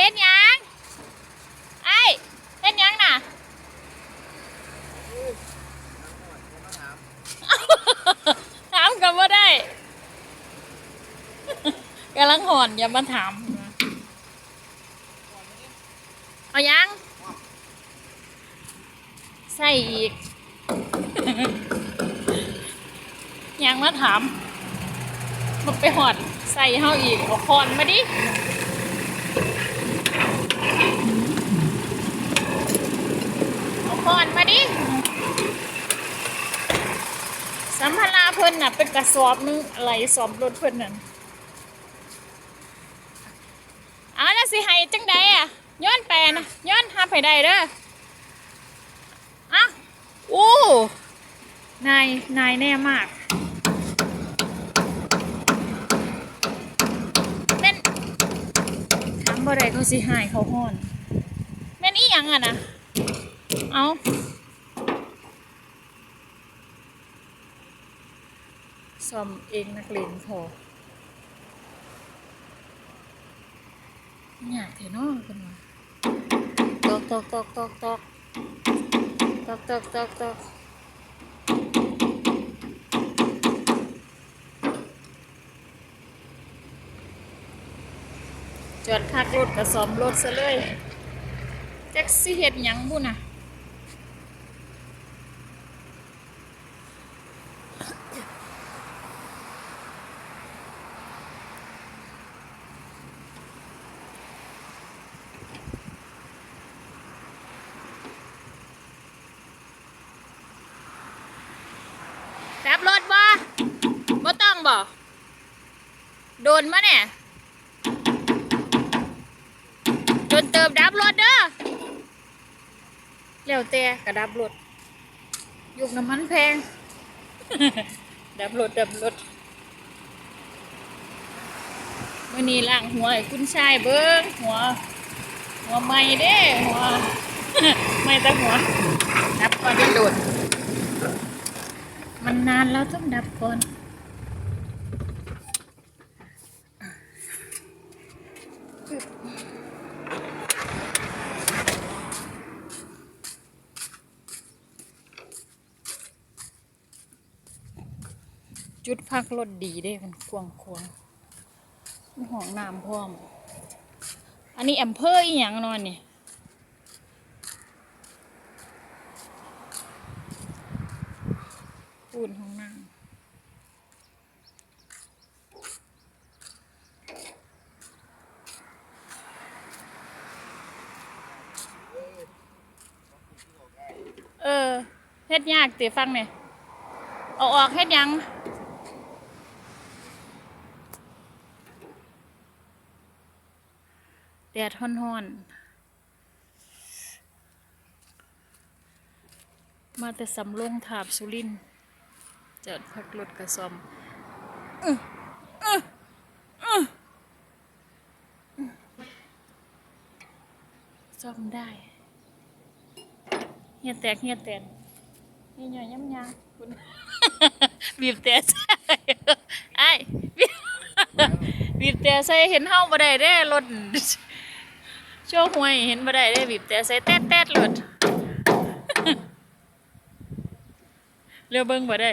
เฮ็ดหยังไอ้เฮ็ดหยังน่ะถามกันว่าได้กำลังหอนอย่ามาถามเอายังใส่อีกยังมาถามมาไปหอดใส่เฮาอีกเอาคอนมาดิ เอนมาดิสัมภาระเพิ่นน่ะ เป็นกระสอบนึงอะไรสอบรถเพิ่นนั่นเอาแล้วสิให้จังใดอะย้อนแปนะย้อนหาไปได้เด้ออะโอ้นายนายแน่มากแม่นถามบ่ได้เขาสิหายเขาฮ้อนแม่นอีหยังอะนะ เอาซ่อมเองนักเลงพออยากเทนอกันมาตอกตอกตอกตอกตอกตอกตอกตอกตอกจอดพักรถกระสอมรถซะเลยแจ็คสิเฮ็ดหยังบุ่นน่ะ ดับรถบ่บ่ต้องบ่โดนมาเนี่ยโดนเติมดับรถเด้อแล้วแต่กระดับรถยุกน้ำมันแพง ดับรถดับรถมื่อนี้ล่างหัวคุณชายเบิ้งหัว หัวไม่เด้หัวไม่แต่หัว ดับก่อนยังโดด มันนานแล้วต้องดับก่อน จุดพักรถดีเด้มันควงควงห้องน้ำพร้อม อันนี้แอมเพอร์อีหยังนอนนี่ปูนห้องน้ำเออเฮ็ดยากติฟังเนี่ยเอาออกเฮ็ดยัง แดดฮ้อนๆ มาแต่สำโรงถาบสุรินจอดพักรถกระซอมซ้ออื้ออื้อซ่อมได้เฮียแตกเฮียแตนเฮียหน่อยย้ำยางคุณบีบแต่ใส่ไอ้ยบีบแต่ใส่เห็นเฮาบ่ได้เด้รถ โชว์หวยเห็นบ่ได้ได้บีบแต่ใส่แต๊ดๆรถเรือเบิ้งบ่ได้